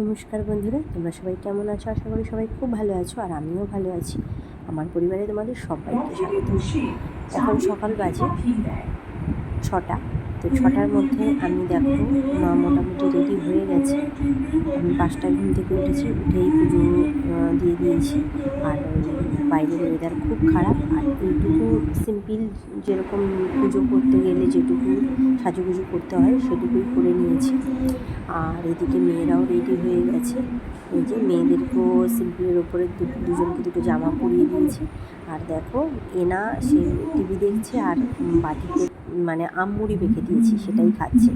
নমস্কার বন্ধুরা, তোমরা সবাই কেমন আছো? আশা করি সবাই খুব ভালো আছো আর আমিও ভালো আছি। আমার পরিবারে তোমাদের স্বাগত। এখন সকাল বাজে ছটা। তো ছটার মধ্যে আমি দেখো মা মোটামুটি রেডি হয়ে গেছে। আমি পাঁচটা ঘুম থেকে উঠেছি, উঠেই পুজো দিয়ে দিয়েছি। আর বাইরের ওয়েদার খুব খারাপ, আর এইটুকু সিম্পল যেরকম পুজো করতে গেলে যেটুকু সাজুগুজু করতে হয়, সেটুকুই করে নিয়েছি। আর এদিকে মেয়েরাও রেডি হয়ে গেছে। এই যে মেয়েদেরকেও সিম্পলের ওপরে দুজনকে দুটো জামা পরিয়ে দিয়েছি। আর দেখো, এনা সে টিভি দেখছে আর বাটিতে মানে আমমুড়ি বেঁকে দিয়েছি, সেটাই খাচ্ছে।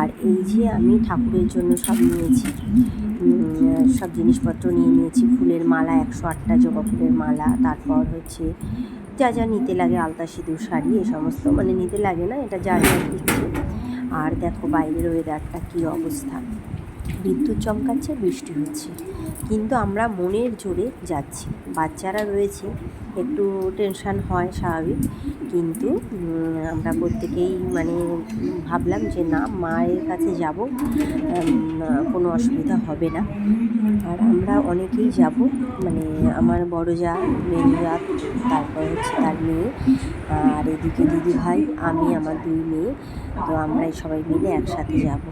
আর এই যে আমি ঠাকুরের জন্য সব নিয়েছি। সব জিনিসপত্র নিয়ে নিয়েছি। ফুলের মালা, একশো আটটা জবা ফুলের মালা, তারপর হচ্ছে যা যা নিতে লাগে আলতা সিঁদুর, শাড়ি, এ সমস্ত। মানে নিতে লাগে না, এটা যা যা দিচ্ছে। আর দেখো বাইরের ওয়েদারটা কী অবস্থা। বিদ্যুৎ চমকাচ্ছে, বৃষ্টি হচ্ছে। কিন্তু আমরা মনের জোরে যাচ্ছি। বাচ্চারা রয়েছে, একটু টেনশান হয় স্বাভাবিক। কিন্তু আমরা প্রত্যেকেই মানে ভাবলাম যে না, মায়ের কাছে যাব কোনো অসুবিধা হবে না। আর আমরা অনেকেই যাব মানে আমার বড় যা মেয়ে যা, তারপর হচ্ছে তার মেয়ে, আর এদিকে দিদি ভাই আমি, আমার দুই মেয়ে, তো আমরা এই সবাই মিলে একসাথে যাব।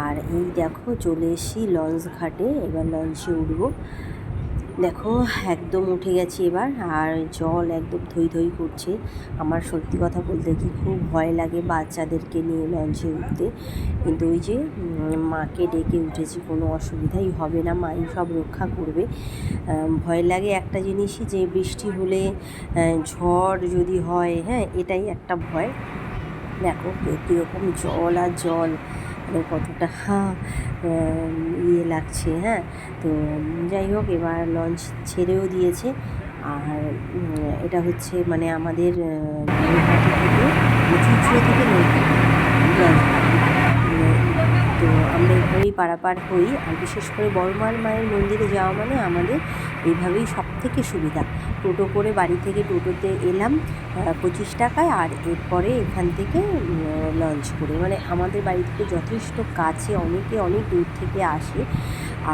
আর এই দেখো চলে এসেছি লঞ্চ ঘাটে, এবার লঞ্চে উঠবো। দেখো একদম উঠে গেছি এবার, আর জল একদম থই থই করছে। আমার সত্যি কথা বলতে কি খুব ভয় লাগে বাচ্চাদেরকে নিয়ে লঞ্চে উঠতে। কিন্তু ওই যে মাকে ডেকে উঠেছি, কোনো অসুবিধাই হবে না, মাই সব রক্ষা করবে। ভয় লাগে একটা জিনিসই যে বৃষ্টি হলে ঝড় যদি হয় হ্যাঁ এটাই একটা ভয়। দেখো কীরকম জল আর জল। মানে কতটা হা ইয়ে লাগছে হ্যাঁ। তো যাই হোক, এবার লঞ্চ ছেড়েও দিয়েছে। আর এটা হচ্ছে মানে আমাদের থেকে থেকে আমরা এভাবেই পারাপার হই, আর বিশেষ করে বড়মার মায়ের মন্দিরে যাওয়া মানে আমাদের এইভাবেই সব থেকে সুবিধা। টোটো করে বাড়ি থেকে টোটোতে এলাম পঁচিশ টাকায়, আর এরপরে এখান থেকে লঞ্চ করে। মানে আমাদের বাড়ি থেকে যথেষ্ট কাছে, অনেকে অনেক দূর থেকে আসে।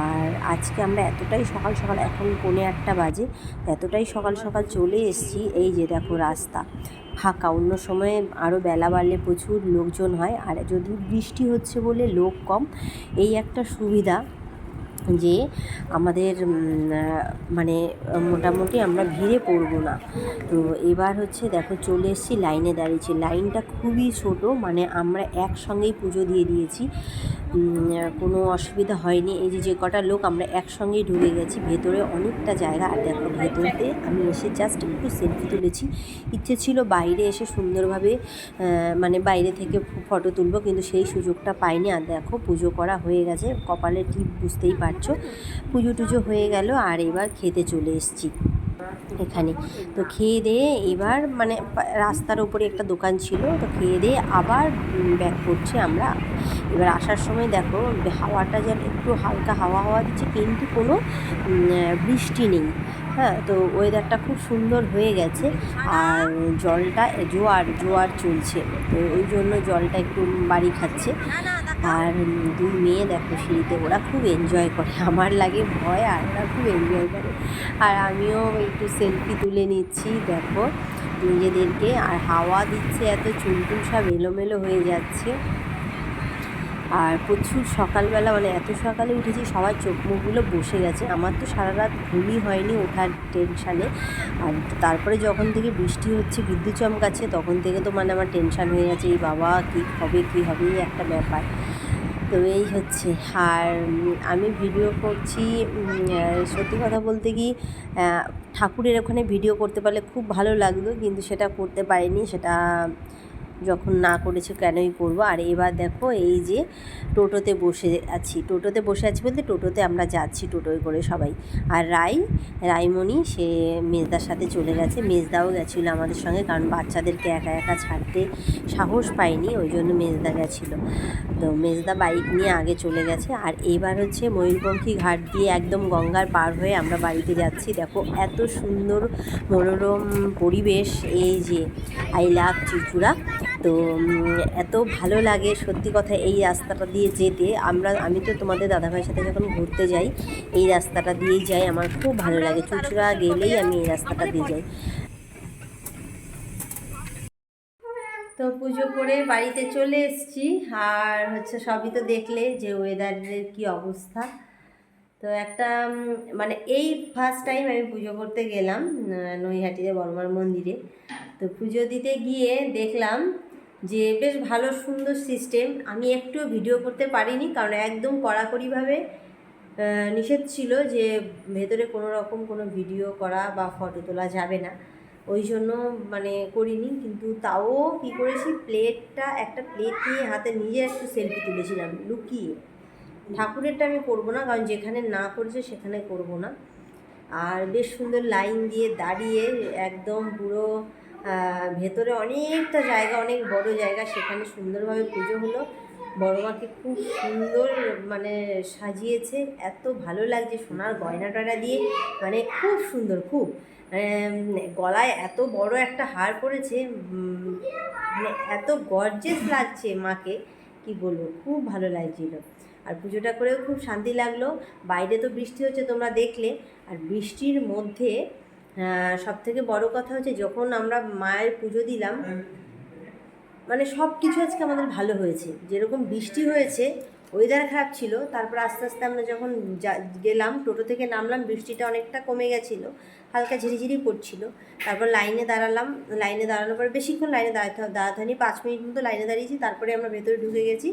আর আজকে আমরা এতটাই সকাল সকাল, এখন পৌনে আটটা বাজে, এতটাই সকাল সকাল চলে এসেছি, এই যে দেখো রাস্তা। ফাঁকা। অন্য সময়ে আরও বেলা বাড়লে প্রচুর লোকজন হয়। আর যদি বৃষ্টি হচ্ছে বলে লোক কম, এই একটা সুবিধা যে আমাদের মানে মোটামুটি আমরা ভিড়ে পড়ব না। তো এবার হচ্ছে দেখো চলে এসেছি লাইনে দাঁড়িয়েছি। লাইনটা খুবই ছোট মানে আমরা একসঙ্গেই পুজো দিয়ে দিয়েছি। কোনো অসুবিধা হয়নি। এই যে যে কটা লোক আমরা একসঙ্গেই ঢুকে গেছি, ভেতরে অনেকটা জায়গা। আর দেখো, ভেতরতে আমি এসে জাস্ট একটু সেলফি তুলেছি। ইচ্ছে ছিল বাইরে এসে সুন্দরভাবে মানে বাইরে থেকে ফটো তুলবো, কিন্তু সেই সুযোগটা পাইনি। আর দেখো, পুজো করা হয়ে গেছে। কপালে টিপ বুঝতেই পারছ? পুজো টুজো হয়ে গেল, আর এবার খেতে চলে এসেছি। এখানে। তো খেয়ে দিয়ে এবার মানে রাস্তার উপরে একটা দোকান ছিল, তো খেয়ে দিয়ে আবার ব্যাক করছি আমরা। এবার আসার সময় দেখো, হাওয়াটা যেন একটু হালকা হাওয়া হাওয়া দিচ্ছে, কিন্তু কোনো বৃষ্টি নেই। হ্যাঁ তো ওয়েদারটা খুব সুন্দর হয়ে গেছে, আর জলটা, জোয়ার জোয়ার চলছে। তো ওই জন্য জলটা একটু বাড়ি খাচ্ছে। আর দুই মেয়ে দেখো সিঁড়িতে, ওরা খুব এনজয় করে। আমার লাগে ভয়, আর ওরা খুব এনজয় করে। আর আমিও একটু সেলফি তুলে নিচ্ছি, দেখো নিজেদেরকে। আর হাওয়া দিচ্ছে, এত চুলটুল সব এলোমেলো হয়ে যাচ্ছে। আর প্রচুর সকালবেলা মানে এত সকালে উঠেছি, সবার চোখ মুখগুলো বসে গেছে। আমার তো সারা রাত ঘুমই হয়নি ওঠার টেনশানে আর তারপরে যখন থেকে বৃষ্টি হচ্ছে, বিদ্যুৎ চমকাচ্ছে, তখন থেকে তো মানে আমার টেনশান হয়ে গেছে। এই বাবা, কী হবে কী হবে একটা ব্যাপার। তো এই হচ্ছে। আর আমি ভিডিও করছি সত্যি কথা বলতে কি ঠাকুরের ওখানে ভিডিও করতে পারলে খুব ভালো লাগতো কিন্তু সেটা করতে পারিনি, সেটা যখন না করেছি কেনই করব? আর এবার দেখো এই যে টোটোতে বসে আছি। টোটোতে বসে আছি বলতে টোটোতে আমরা যাচ্ছি টোটোয় করে সবাই। আর রাই, রাইমণি, সে মেজদার সাথে চলে গেছে। মেজদাও গেছিল আমাদের সঙ্গে কারণ বাচ্চাদেরকে একা একা ছাড়তে সাহস পায়নি ওই জন্য মেজদা গেছিল। তো মেজদা বাইক নিয়ে আগে চলে গেছে। আর এবার হচ্ছে ময়ূরপঙ্খী ঘাট দিয়ে একদম গঙ্গার পার হয়ে আমরা বাড়িতে যাচ্ছি। দেখো এত সুন্দর মনোরম পরিবেশ, এই যে আই লাভ চুচুড়া তো এত ভালো লাগে সত্যি কথা এই রাস্তাটা দিয়ে যেতে। আমরা, আমি তো তোমাদের দাদাভাইয়ের সাথে যখন ঘুরতে যাই, এই রাস্তাটা দিয়েই যাই। আমার খুব ভালো লাগে। চুচুড়া গেলেই আমি এই রাস্তাটা দিয়ে যাই। তো পুজো করে বাড়িতে চলে এসেছি। আর হচ্ছে সবই তো দেখলে যে ওয়েদারের কি অবস্থা। তো একটা মানে এই ফার্স্ট টাইম আমি পুজো করতে গেলাম নৈহাটিতে বর্মার মন্দিরে। তো পুজো দিতে গিয়ে দেখলাম যে বেশ ভালো সুন্দর সিস্টেম আমি একটু ভিডিও করতে পারিনি, কারণ একদম কড়াকড়িভাবে নিষেধ ছিল যে ভেতরে কোনো রকম কোনো ভিডিও করা বা ফটো তোলা যাবে না। ওই জন্য মানে করিনি, কিন্তু তাও কী করেছি প্লেটটা একটা প্লেট নিয়ে হাতে নিজে একটু সেলফি তুলেছিলাম, লুকিয়ে। ঠাকুরেরটা আমি করব না, কারণ যেখানে না করেছে সেখানে করব না। আর বেশ সুন্দর লাইন দিয়ে দাঁড়িয়ে একদম পুরো ভেতরে অনেকটা জায়গা, অনেক বড় জায়গা, সেখানে সুন্দরভাবে পুজো হলো। বড় মাকে খুব সুন্দর মানে সাজিয়েছে, এত ভালো লাগছে সোনার গয়না টয়না দিয়ে মানে খুব সুন্দর, খুব। গলায় এত বড় একটা হার পরেছে মানে এত গর্জেস লাগছে মাকে, কি বলব, খুব ভালো লাগছিল। আর পুজোটা করেও খুব শান্তি লাগল। বাইরে তো বৃষ্টি হচ্ছে তোমরা দেখলে, আর বৃষ্টির মধ্যে সব থেকে বড় কথা হচ্ছে যখন আমরা মায়ের পুজো দিলাম মানে সব কিছু আজকে আমাদের ভালো হয়েছে। যেরকম বৃষ্টি হয়েছে ওয়েদার খারাপ ছিল, তারপর আস্তে আস্তে আমরা যখন গেলাম, টোটো থেকে নামলাম, বৃষ্টিটা অনেকটা কমে গেছিল, হালকা ঝিরিঝিরি পড়ছিল। তারপর লাইনে দাঁড়ালাম, লাইনে দাঁড়ানোর পরে বেশিক্ষণ লাইনে দাঁড়াতে দাঁড়াতে হয়নি, পাঁচ মিনিট মতো লাইনে দাঁড়িয়েছি, তারপরে আমরা ভেতরে ঢুকে গেছি।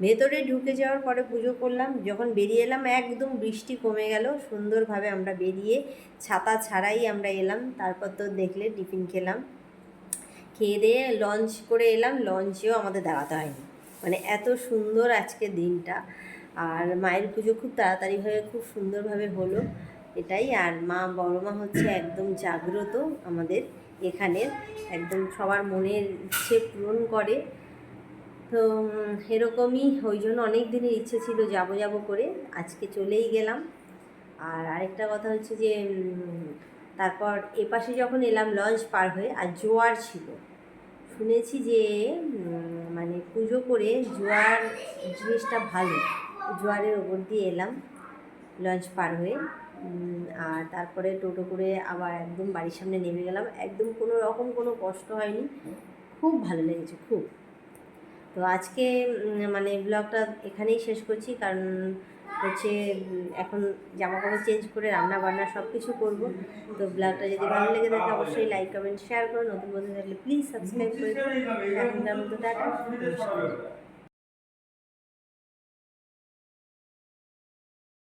ভেতরে ঢুকে যাওয়ার পরে পুজো করলাম। যখন বেরিয়ে এলাম, একদম বৃষ্টি কমে গেল। সুন্দরভাবে আমরা বেরিয়ে ছাতা ছাড়াই আমরা এলাম। তারপর তো দেখলে টিফিন খেলাম। খেয়ে দিয়ে লঞ্চ করে এলাম। লঞ্চেও আমাদের দাঁড়াতে হয়নি। মানে এত সুন্দর আজকে দিনটা। আর মায়ের পুজো খুব তাড়াতাড়িভাবে খুব সুন্দরভাবে হলো। এটাই। আর মা, বড় মা হচ্ছে একদম জাগ্রত আমাদের এখানের। একদম সবার মনের ইচ্ছে পূরণ করে। তো এরকমই ওই জন্য অনেক দিনের ইচ্ছে ছিল যাব যাব করে। আজকে চলেই গেলাম। আর আরেকটা কথা হচ্ছে যে তারপর এপাশে যখন এলাম লঞ্চ পার হয়ে, আর জোয়ার ছিল। শুনেছি যে মানে পুজো করে জোয়ার জিনিসটা ভালো। জোয়ারের ওপর দিয়ে এলাম লঞ্চ পার হয়ে। আর তারপরে টোটো করে আবার একদম বাড়ির সামনে নেমে গেলাম। একদম কোনো রকম কোনো কষ্ট হয়নি। খুব ভালো লেগেছে, খুব। তো আজকে মানে ব্লগটা এখানেই শেষ করছি। কারণ হচ্ছে এখন জামা কাপড় চেঞ্জ করে রান্না বান্না সব কিছু করব। তো ব্লগটা যদি ভালো লেগে থাকে অবশ্যই লাইক কমেন্ট শেয়ার করো। নতুন বন্ধু থাকলে প্লিজ সাবস্ক্রাইব করে এখনকার মতো টাটা।